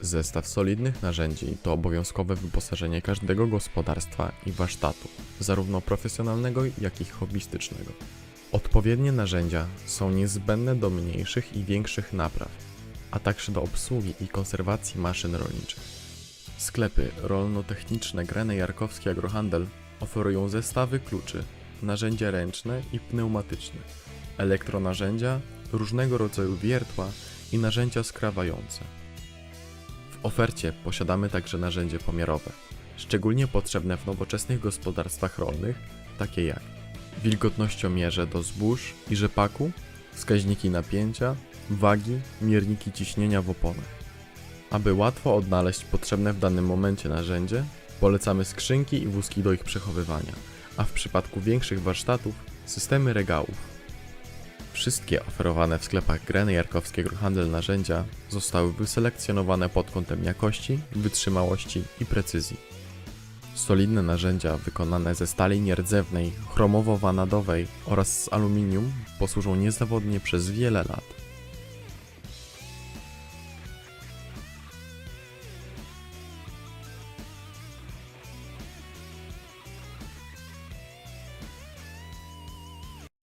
Zestaw solidnych narzędzi to obowiązkowe wyposażenie każdego gospodarstwa i warsztatu, zarówno profesjonalnego, jak i hobbystycznego. Odpowiednie narzędzia są niezbędne do mniejszych i większych napraw, a także do obsługi i konserwacji maszyn rolniczych. Sklepy rolno-techniczne Greny Jarkowski Agrohandel oferują zestawy kluczy, narzędzia ręczne i pneumatyczne, elektronarzędzia, różnego rodzaju wiertła i narzędzia skrawające. W ofercie posiadamy także narzędzie pomiarowe, szczególnie potrzebne w nowoczesnych gospodarstwach rolnych, takie jak wilgotnościomierze do zbóż i rzepaku, wskaźniki napięcia, wagi, mierniki ciśnienia w oponach. Aby łatwo odnaleźć potrzebne w danym momencie narzędzie, polecamy skrzynki i wózki do ich przechowywania, a w przypadku większych warsztatów systemy regałów. Wszystkie oferowane w sklepach Greny Jarkowskiego Handel narzędzia zostały wyselekcjonowane pod kątem jakości, wytrzymałości i precyzji. Solidne narzędzia wykonane ze stali nierdzewnej, chromowo-wanadowej oraz z aluminium posłużą niezawodnie przez wiele lat.